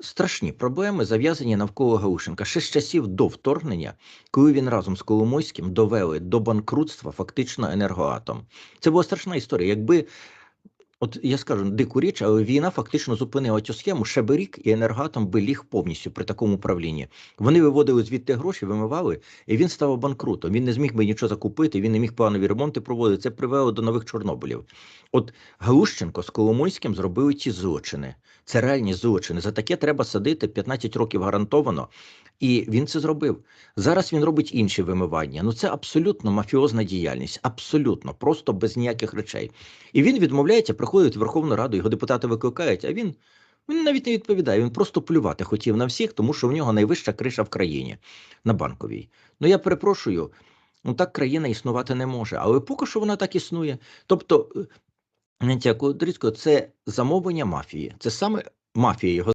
страшні проблеми зав'язані навколо Галушенка ще з часів до вторгнення, коли він разом з Коломойським довели до банкрутства фактично енергоатом. Це була страшна історія. Якби От я скажу дику річ, але війна фактично зупинила цю схему. Ще би рік і енергоатом би ліг повністю при такому управлінні. Вони виводили звідти гроші, вимивали, і він став банкрутом. Він не зміг би нічого закупити, він не міг планові ремонти проводити. Це привело до нових Чорнобилів. От Галущенко з Коломойським зробили ті злочини. Це реальні злочини. За таке треба садити 15 років гарантовано. І він це зробив. Зараз він робить інші вимивання. Ну це абсолютно мафіозна діяльність, абсолютно, просто без ніяких речей. І він відмовляється, приходить в Верховну Раду, його депутати викликають, а він, він навіть не відповідає. Він просто плювати хотів на всіх, тому що в нього найвища криша в країні на банковій. Ну я перепрошую, ну так країна існувати не може. Але поки що вона так існує. Тобто, е, це замовлення мафії. Це саме мафія його